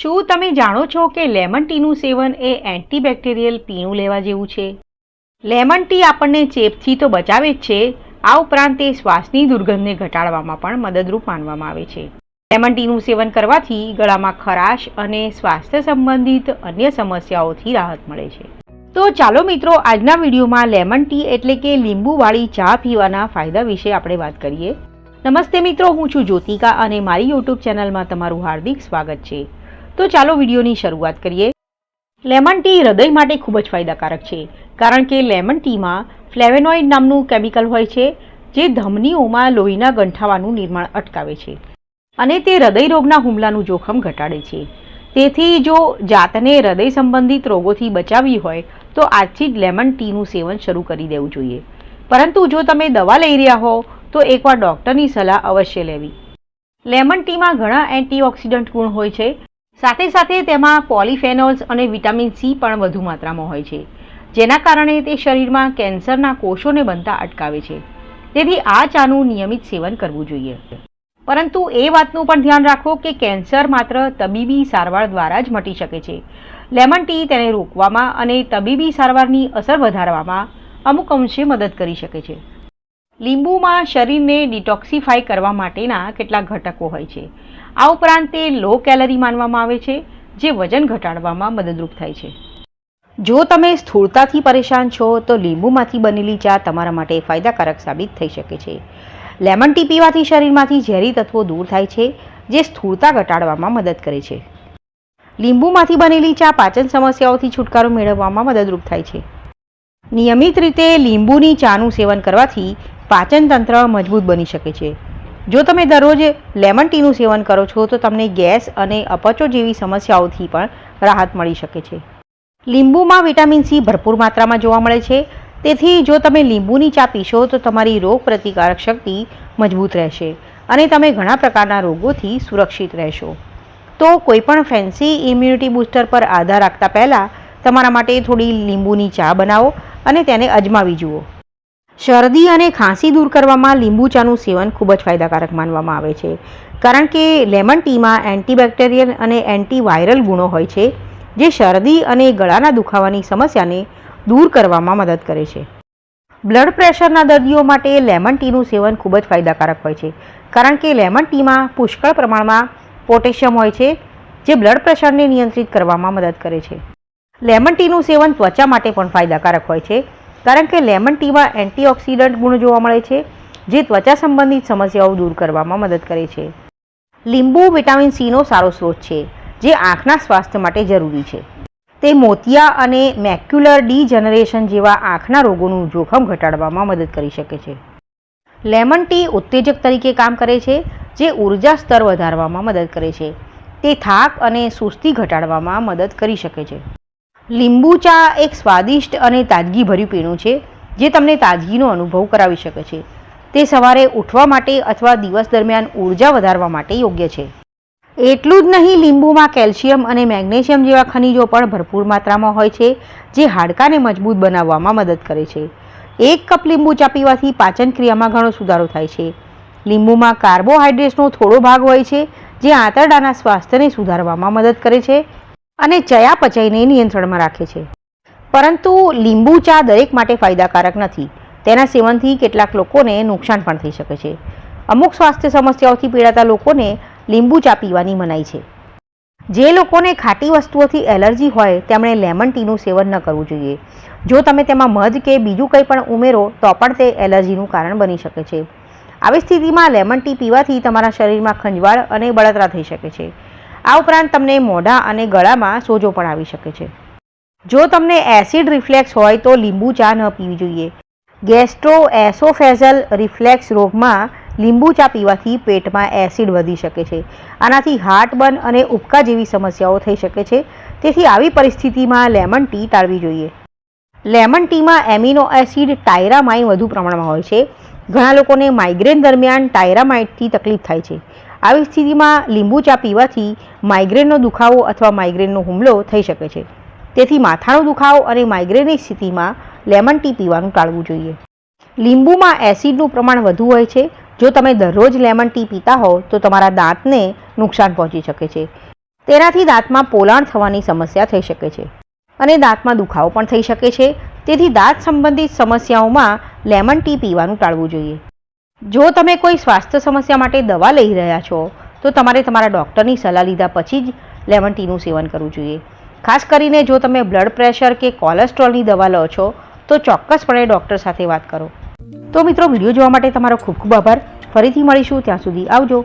શું તમે જાણો છો કે લેમન ટીનું સેવન એ એન્ટીબેક્ટેરિયલ પીણું લેવા જેવું છે? લેમન ટી આપણને ચેપથી તો બચાવે જ છે. આ ઉપરાંત તે શ્વાસની દુર્ગંધને ઘટાડવામાં પણ મદદરૂપ માનવામાં આવે છે. લેમન ટીનું સેવન કરવાથી ગળામાં ખરાશ અને સ્વાસ્થ્ય સંબંધિત અન્ય સમસ્યાઓથી રાહત મળે છે. તો ચાલો મિત્રો, આજના વિડીયોમાં લેમન ટી એટલે કે લીંબુવાળી ચા પીવાના ફાયદા વિશે આપણે વાત કરીએ. નમસ્તે મિત્રો, હું છું જ્યોતિકા અને મારી યુટ્યુબ ચેનલમાં તમારું હાર્દિક સ્વાગત છે. તો ચાલો વિડીયોની શરૂઆત કરીએ. લેમન ટી હૃદય માટે ખૂબ જ ફાયદાકારક છે, કારણ કે લેમન ટીમાં ફ્લેવેનોઇડ નામનું કેમિકલ હોય છે, જે ધમનીઓમાં લોહીના ગંઠાવાનું નિર્માણ અટકાવે છે અને તે હૃદય રોગના હુમલાનું જોખમ ઘટાડે છે. તેથી જો જાતને હૃદય સંબંધિત રોગોથી બચાવવી હોય, તો આજથી જ લેમન ટીનું સેવન શરૂ કરી દેવું જોઈએ. પરંતુ જો તમે દવા લઈ રહ્યા હો, તો એકવાર ડૉક્ટરની સલાહ અવશ્ય લેવી. લેમન ટીમાં ઘણા એન્ટીઓક્સિડન્ટ ગુણ હોય છે સાથે સાથે તેમાં પોલિફેનોલ્સ અને વિટામિન સી પણ વધુ માત્રામાં હોય છે, જેના કારણે તે શરીરમાં કેન્સરના કોષોને બનતા અટકાવે છે. તેથી આ ચાનું નિયમિત સેવન કરવું જોઈએ. પરંતુ એ વાતનું પણ ધ્યાન રાખો કે કેન્સર માત્ર તબીબી સારવાર દ્વારા જ મટી શકે છે. લેમન ટી તેને રોકવામાં અને તબીબી સારવારની અસર વધારવામાં અમુક અંશે મદદ કરી શકે છે. લીંબુમાં શરીરને ડિટોક્સિફાય કરવા માટેના કેટલાક ઘટકો હોય છે. આ ઉપરાંત તે લો કેલરી માનવામાં આવે છે, જે વજન ઘટાડવામાં મદદરૂપ થાય છે. જો તમે સ્થૂળતાથી પરેશાન છો, તો લીંબુમાંથી બનેલી ચા તમારા માટે ફાયદાકારક સાબિત થઈ શકે છે. લેમન ટી પીવાથી શરીરમાંથી ઝેરી તત્વો દૂર થાય છે, જે સ્થૂળતા ઘટાડવામાં મદદ કરે છે. લીંબુમાંથી બનેલી ચા પાચન સમસ્યાઓથી છુટકારો મેળવવામાં મદદરૂપ થાય છે. નિયમિત રીતે લીંબુની ચાનું સેવન કરવાથી પાચન તંત્ર મજબૂત બની શકે છે. જો તમે દરરોજ લેમન ટીનું સેવન કરો છો, તો તમને ગેસ અને અપચો જેવી સમસ્યાઓથી પણ રાહત મળી શકે છે. લીંબુમાં વિટામિન સી ભરપૂર માત્રામાં જોવા મળે છે. તેથી જો તમે લીંબુની ચા પીશો, તો તમારી રોગ પ્રતિકારક શક્તિ મજબૂત રહેશે અને તમે ઘણા પ્રકારના રોગોથી સુરક્ષિત રહેશો. તો કોઈપણ ફેન્સી ઇમ્યુનિટી બૂસ્ટર પર આધાર રાખતા પહેલાં તમારા માટે થોડી લીંબુની ચા બનાવો અને તેને અજમાવી જુઓ. શરદી અને ખાંસી દૂર કરવામાં લીંબુ ચાનું સેવન ખૂબ જ ફાયદાકારક માનવામાં આવે છે. કારણ કે લેમન ટીમાં એન્ટીબેક્ટેરિયલ અને એન્ટીવાયરલ ગુણો હોય છે, જે શરદી અને ગળાના દુખાવાની સમસ્યાને દૂર કરવામાં મદદ કરે છે. બ્લડ પ્રેશરના દર્દીઓ માટે લેમન ટીનું સેવન ખૂબ જ ફાયદાકારક હોય છે, કારણ કે લેમન ટીમાં પુષ્કળ પ્રમાણમાં પોટેશિયમ હોય છે, જે બ્લડ પ્રેશરને નિયંત્રિત કરવામાં મદદ કરે છે. લેમન ટીનું સેવન ત્વચા માટે પણ ફાયદાકારક હોય છે કારણ કે લેમન ટીમાં એન્ટીઓક્સિડન્ટ ગુણ જોવા મળે છે, જે ત્વચા સંબંધિત સમસ્યાઓ દૂર કરવામાં મદદ કરે છે. લીંબુ વિટામિન સીનો સારો સ્ત્રોત છે, જે આંખના સ્વાસ્થ્ય માટે જરૂરી છે. તે મોતિયા અને મેક્યુલર ડીજનરેશન જેવા આંખના રોગોનું જોખમ ઘટાડવામાં મદદ કરી શકે છે. લેમન ટી ઉત્તેજક તરીકે કામ કરે છે, જે ઊર્જા સ્તર વધારવામાં મદદ કરે છે. તે થાક અને સુસ્તી ઘટાડવામાં મદદ કરી શકે છે. લીંબુ ચા એક સ્વાદિષ્ટ અને તાજગીભર્યું પીણું છે, જે તમને તાજગીનો અનુભવ કરાવી શકે છે. તે સવારે ઉઠવા માટે અથવા દિવસ દરમિયાન ઊર્જા વધારવા માટે યોગ્ય છે. એટલું જ નહીં, લીંબુમાં કેલ્શિયમ અને મેગ્નેશિયમ જેવા ખનિજો પણ ભરપૂર માત્રામાં હોય છે, જે હાડકાને મજબૂત બનાવવામાં મદદ કરે છે. એક કપ લીંબુ ચા પીવાથી પાચન ક્રિયામાં ઘણો સુધારો થાય છે. લીંબુમાં કાર્બોહાઈડ્રેટ્સનો થોડો ભાગ હોય છે, જે આંતરડાના સ્વાસ્થ્યને સુધારવામાં મદદ કરે છે અને ચયાપચયને નિયંત્રણમાં રાખે છે. પરંતુ લીંબુ ચા દરેક માટે ફાયદાકારક નથી. તેના સેવનથી કેટલાક લોકોને નુકસાન પણ થઈ શકે છે. અમુક સ્વાસ્થ્ય સમસ્યાઓથી પીડાતા લોકોને લીંબુ ચા પીવાની મનાઈ છે. જે લોકોને ખાટી વસ્તુઓથી એલર્જી હોય, તેમણે લેમન ટીનું સેવન ન કરવું જોઈએ. જો તમે તેમાં મધ કે બીજું કંઈ પણ ઉમેરો, તો પણ તે એલર્જીનું કારણ બની શકે છે. આવી સ્થિતિમાં લેમન ટી પીવાથી તમારા શરીરમાં ખંજવાળ અને બળતરા થઈ શકે છે. આ ઉપરાંત તમને મોઢા અને ગળામાં સોજો પણ આવી શકે છે. જો તમને એસિડ રિફ્લેક્સ હોય તો લીંબુ ચા ન પીવી જોઈએ. ગેસ્ટ્રો એસોફેઝલ રિફ્લેક્સ રોગમાં લીંબુ ચા પીવાથી પેટમાં એસિડ વધી શકે છે. આનાથી હાર્ટબર્ન અને ઉબકા જેવી સમસ્યાઓ થઈ શકે છે. તેથી આવી પરિસ્થિતિમાં લેમન ટી ટાળવી જોઈએ. લેમન ટીમાં એમિનો એસિડ ટાયરામાઇન વધુ પ્રમાણમાં હોય છે. ઘણા લોકોને માઇગ્રેન દરમિયાન ટાયરામાઇટથી તકલીફ થાય છે. આવી સ્થિતિમાં લીંબુ ચા પીવાથી માઇગ્રેનનો દુખાવો અથવા માઇગ્રેનનો હુમલો થઈ શકે છે. તેથી માથાનો દુખાવો અને માઇગ્રેનની સ્થિતિમાં લેમન ટી પીવાનું ટાળવું જોઈએ. લીંબુમાં એસિડનું પ્રમાણ વધુ હોય છે. જો તમે દરરોજ લેમન ટી પીતા હોવ, તો તમારા દાંતને નુકસાન પહોંચી શકે છે. તેનાથી દાંતમાં પોલાણ થવાની સમસ્યા થઈ શકે છે અને દાંતમાં દુખાવો પણ થઈ શકે છે. તેથી દાંત સંબંધિત સમસ્યાઓમાં લેમન ટી પીવાનું ટાળવું જોઈએ. જો તમે કોઈ સ્વાસ્થ્ય સમસ્યા માટે દવા લઈ રહ્યા છો, તો તમારે તમારા ડૉક્ટરની સલાહ લીધા પછી જ લેમન ટીનું સેવન કરવું જોઈએ. ખાસ કરીને જો તમે બ્લડ પ્રેશર કે કોલેસ્ટ્રોલની દવા લો છો, તો ચોક્કસપણે ડૉક્ટર સાથે વાત કરો. તો મિત્રો, વીડિયો જોવા માટે તમારો ખૂબ ખૂબ આભાર. ફરીથી મળીશું, ત્યાં સુધી આવજો.